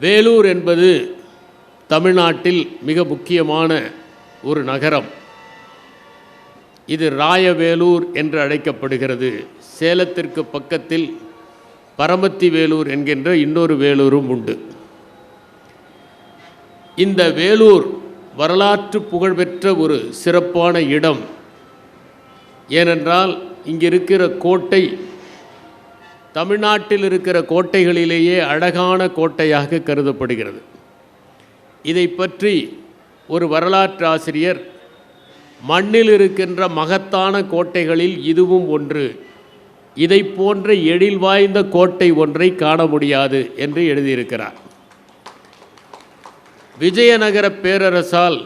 வேலூர் என்பது தமிழ்நாட்டில் மிக முக்கியமான ஒரு நகரம். இது ராயவேலூர் என்று அழைக்கப்படுகிறது. சேலத்திற்கு பக்கத்தில் பரமத்தி வேலூர் என்கின்ற இன்னொரு வேலூரும் உண்டு. இந்த வேலூர் வரலாற்று புகழ்பெற்ற ஒரு சிறப்பான இடம். ஏனென்றால் இங்கே இருக்கிற கோட்டை தமிழ்நாட்டில் இருக்கிற கோட்டைகளிலேயே அழகான கோட்டையாக கருதப்படுகிறது. இதை பற்றி ஒரு வரலாற்று ஆசிரியர் மண்ணில் இருக்கின்ற மகத்தான கோட்டைகளில் இதுவும் ஒன்று இதை போன்ற எழில் வாய்ந்த கோட்டை ஒன்றை காண முடியாது என்று எழுதியிருக்கிறார். விஜயநகர பேரரசால்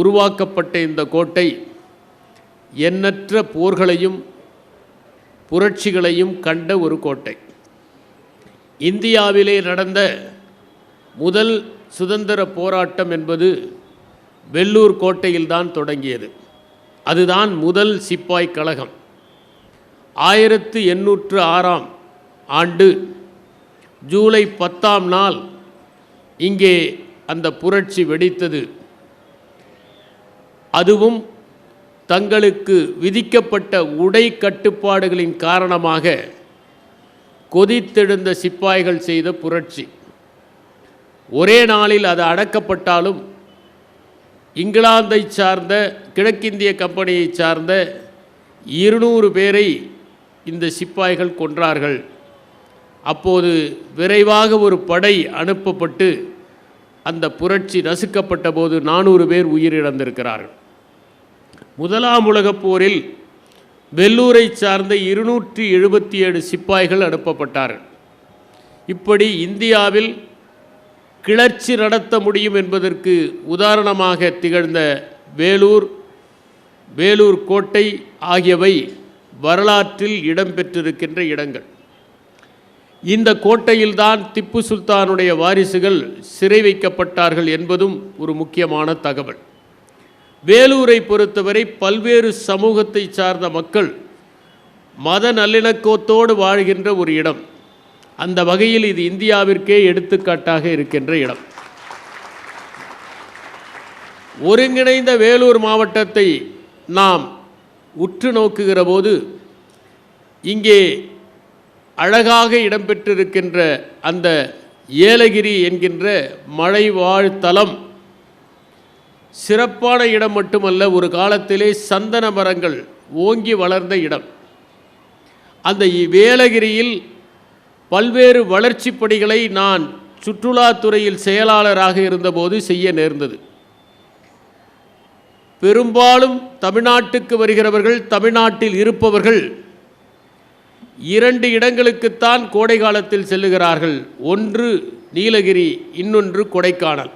உருவாக்கப்பட்ட இந்த கோட்டை எண்ணற்ற போர்களையும் புரட்சிகளையும் கண்ட ஒரு கோட்டை. இந்தியாவிலே நடந்த முதல் சுதந்திர போராட்டம் என்பது வெள்ளூர் கோட்டையில்தான் தொடங்கியது. அதுதான் முதல் சிப்பாய் கழகம். ஆயிரத்து எண்ணூற்று ஆறாம் ஆண்டு ஜூலை பத்தாம் நாள் இங்கே அந்த புரட்சி வெடித்தது. அதுவும் தங்களுக்கு விதிக்கப்பட்ட உடை கட்டுப்பாடுகளின் காரணமாக கொதித்தெழுந்த சிப்பாய்கள் செய்த புரட்சி. ஒரே நாளில் அது அடக்கப்பட்டாலும் இங்கிலாந்தை சார்ந்த கிழக்கிந்திய கம்பெனியை சார்ந்த இருநூறு பேரை இந்த சிப்பாய்கள் கொன்றார்கள். அப்போது விரைவாக ஒரு படை அனுப்பப்பட்டு அந்த புரட்சி நசுக்கப்பட்ட போது நானூறு பேர் உயிரிழந்திருக்கிறார்கள். முதலாம் உலகப் போரில் வெள்ளூரை சார்ந்த இருநூற்றி எழுபத்தி ஏழு சிப்பாய்கள் அனுப்பப்பட்டார்கள். இப்படி இந்தியாவில் கிளர்ச்சி நடத்த முடியும் என்பதற்கு உதாரணமாக திகழ்ந்த வேலூர் வேலூர் கோட்டை ஆகியவை வரலாற்றில் இடம்பெற்றிருக்கின்ற இடங்கள். இந்த கோட்டையில்தான் திப்பு சுல்தானுடைய வாரிசுகள் சிறை வைக்கப்பட்டார்கள் என்பதும் ஒரு முக்கியமான தகவல். வேலூரை பொறுத்தவரை பல்வேறு சமூகத்தை சார்ந்த மக்கள் மத நல்லிணக்கத்தோடு வாழ்கின்ற ஒரு இடம். அந்த வகையில் இது இந்தியாவிற்கே எடுத்துக்காட்டாக இருக்கின்ற இடம். ஒருங்கிணைந்த வேலூர் மாவட்டத்தை நாம் உற்று நோக்குகிற போது இங்கே அழகாக இடம்பெற்றிருக்கின்ற அந்த ஏலகிரி என்கின்ற மலைவாழ் தலம் சிறப்பான இடம் மட்டுமல்ல ஒரு காலத்திலே சந்தன மரங்கள் ஓங்கி வளர்ந்த இடம். அந்த வேலகிரியில் பல்வேறு வளர்ச்சி பணிகளை நான் சுற்றுலாத்துறையில் செயலாளராக இருந்தபோது செய்ய நேர்ந்தது. பெரும்பாலும் தமிழ்நாட்டுக்கு வருகிறவர்கள் தமிழ்நாட்டில் இருப்பவர்கள் இரண்டு இடங்களுக்குத்தான் கோடை காலத்தில் செல்லுகிறார்கள். ஒன்று நீலகிரி இன்னொன்று கொடைக்கானல்.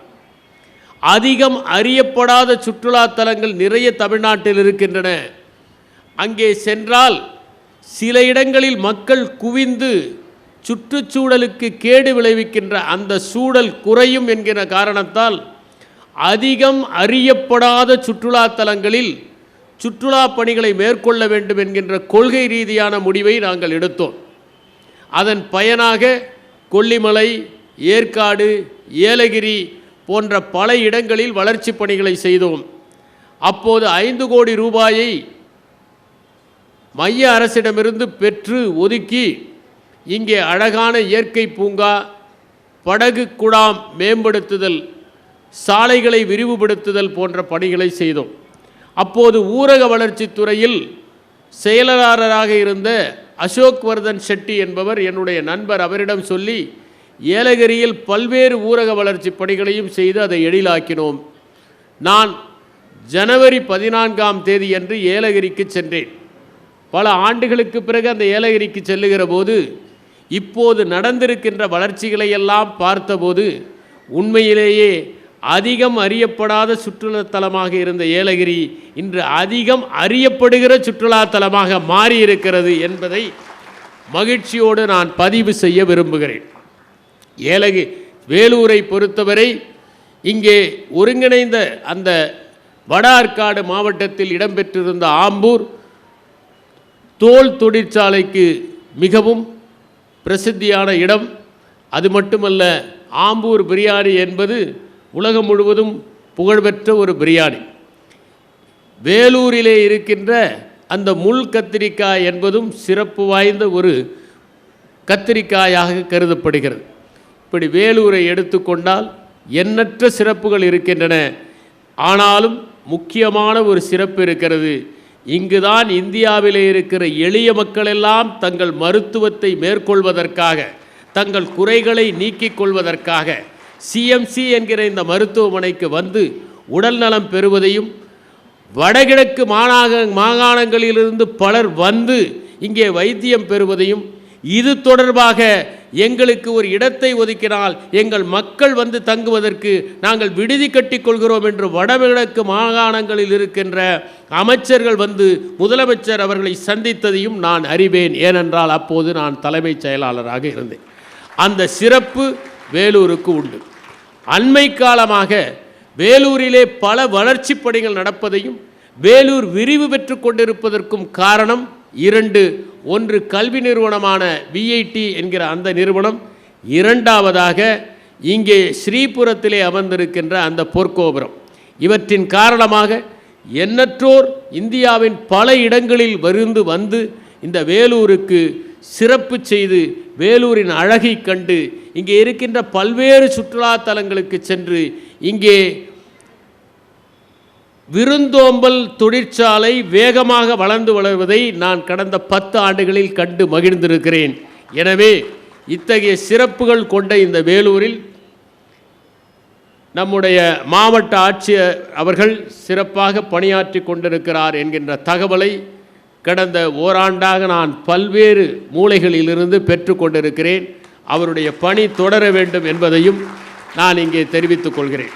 அதிகம் அறியப்படாத சுற்றுலாத்தலங்கள் நிறைய தமிழ்நாட்டில் இருக்கின்றன. அங்கே சென்றால் சில இடங்களில் மக்கள் குவிந்து சுற்றுச்சூழலுக்கு கேடு விளைவிக்கின்ற அந்த சூழல் குறையும் என்கிற காரணத்தால் அதிகம் அறியப்படாத சுற்றுலாத்தலங்களில் சுற்றுலா பணிகளை மேற்கொள்ள வேண்டும் என்கின்ற கொள்கை ரீதியான முடிவை நாங்கள் எடுத்தோம். அதன் பயனாக கொல்லிமலை ஏற்காடு ஏலகிரி போன்ற பல இடங்களில் வளர்ச்சி பணிகளை செய்தோம். அப்போது ஐந்து கோடி ரூபாயை மைய அரசிடமிருந்து பெற்று ஒதுக்கி இங்கே அழகான இயற்கை பூங்கா படகு குழாம் மேம்படுத்துதல் சாலைகளை விரிவுபடுத்துதல் போன்ற பணிகளை செய்தோம். அப்போது ஊரக வளர்ச்சித்துறையில் செயலாளராக இருந்த அசோக் வர்தன் ஷெட்டி என்பவர் என்னுடைய நண்பர். அவரிடம் சொல்லி ஏலகிரியில் பல்வேறு ஊரக வளர்ச்சி பணிகளையும் செய்து அதை எழிலாக்கினோம். நான் ஜனவரி பதினான்காம் தேதியன்று ஏலகிரிக்கு சென்றேன். பல ஆண்டுகளுக்கு பிறகு அந்த ஏலகிரிக்கு செல்லுகிற போது இப்போது நடந்திருக்கின்ற வளர்ச்சிகளை எல்லாம் பார்த்தபோது உண்மையிலேயே அதிகம் அறியப்படாத சுற்றுலாத்தலமாக இருந்த ஏலகிரி இன்று அதிகம் அறியப்படுகிற சுற்றுலாத்தலமாக மாறியிருக்கிறது என்பதை மகிழ்ச்சியோடு நான் பதிவு செய்ய விரும்புகிறேன். ஏலகி வேலூரை பொறுத்தவரை இங்கே ஒருங்கிணைந்த அந்த வட ஆற்காடு மாவட்டத்தில் இடம்பெற்றிருந்த ஆம்பூர் தோல் தொழிற்சாலைக்கு மிகவும் பிரசித்தியான இடம். அது மட்டுமல்ல ஆம்பூர் பிரியாணி என்பது உலகம் முழுவதும் புகழ்பெற்ற ஒரு பிரியாணி. வேலூரிலே இருக்கின்ற அந்த முள் கத்திரிக்காய் என்பதும் சிறப்பு வாய்ந்த ஒரு கத்திரிக்காயாக கருதப்படுகிறது. இப்படி வேலூரை எடுத்துக்கொண்டால் எண்ணற்ற சிறப்புகள் இருக்கின்றன. ஆனாலும் முக்கியமான ஒரு சிறப்பு இருக்கிறது. இங்குதான் இந்தியாவிலே இருக்கிற எளிய மக்களெல்லாம் தங்கள் மருத்துவத்தை மேற்கொள்வதற்காக தங்கள் குறைகளை நீக்கிக் கொள்வதற்காக சிஎம்சி என்கிற இந்த மருத்துவமனைக்கு வந்து உடல் நலம் பெறுவதையும் வடகிழக்கு மாநாக மாகாணங்களிலிருந்து பலர் வந்து இங்கே வைத்தியம் பெறுவதையும் இது தொடர்பாக எங்களுக்கு ஒரு இடத்தை ஒதுக்கினால் எங்கள் மக்கள் வந்து தங்குவதற்கு நாங்கள் விடுதி கட்டிக் கொள்கிறோம் என்று வடகிழக்கு மாகாணங்களில் இருக்கின்ற அமைச்சர்கள் வந்து முதலமைச்சர் அவர்களை சந்தித்ததையும் நான் அறிவேன். ஏனென்றால் அப்போது நான் தலைமைச் செயலாளராக இருந்தேன். அந்த சிறப்பு வேலூருக்கு உண்டு. அண்மை காலமாக வேலூரிலே பல வளர்ச்சிப் பணிகள் நடப்பதையும் வேலூர் விரிவு பெற்று கொண்டிருப்பதற்கும் காரணம் இரண்டு ஒன்று கல்வி நிறுவனமான விஐடி என்கிற அந்த நிறுவனம் இரண்டாவதாக இங்கே ஸ்ரீபுரத்திலே அமர்ந்திருக்கின்ற அந்த பொற்கோபுரம். இவற்றின் காரணமாக எண்ணற்றோர் இந்தியாவின் பல இடங்களில் வருந்து வந்து இந்த வேலூருக்கு சிறப்பு செய்து வேலூரின் அழகை கண்டு இங்கே இருக்கின்ற பல்வேறு சுற்றுலா தலங்களுக்கு சென்று இங்கே விருந்தோம்பல் தொழிற்சாலை வேகமாக வளர்ந்து வளர்வதை நான் கடந்த பத்து ஆண்டுகளில் கண்டு மகிழ்ந்திருக்கிறேன். எனவே இத்தகைய சிறப்புகள் கொண்ட இந்த வேலூரில் நம்முடைய மாவட்ட ஆட்சியர் அவர்கள் சிறப்பாக பணியாற்றி கொண்டிருக்கிறார் என்கின்ற தகவலை கடந்த ஓராண்டாக நான் பல்வேறு மூலைகளிலிருந்து பெற்றுக்கொண்டிருக்கிறேன் அவருடைய பணி தொடர வேண்டும் என்பதையும் நான் இங்கே தெரிவித்துக் கொள்கிறேன்.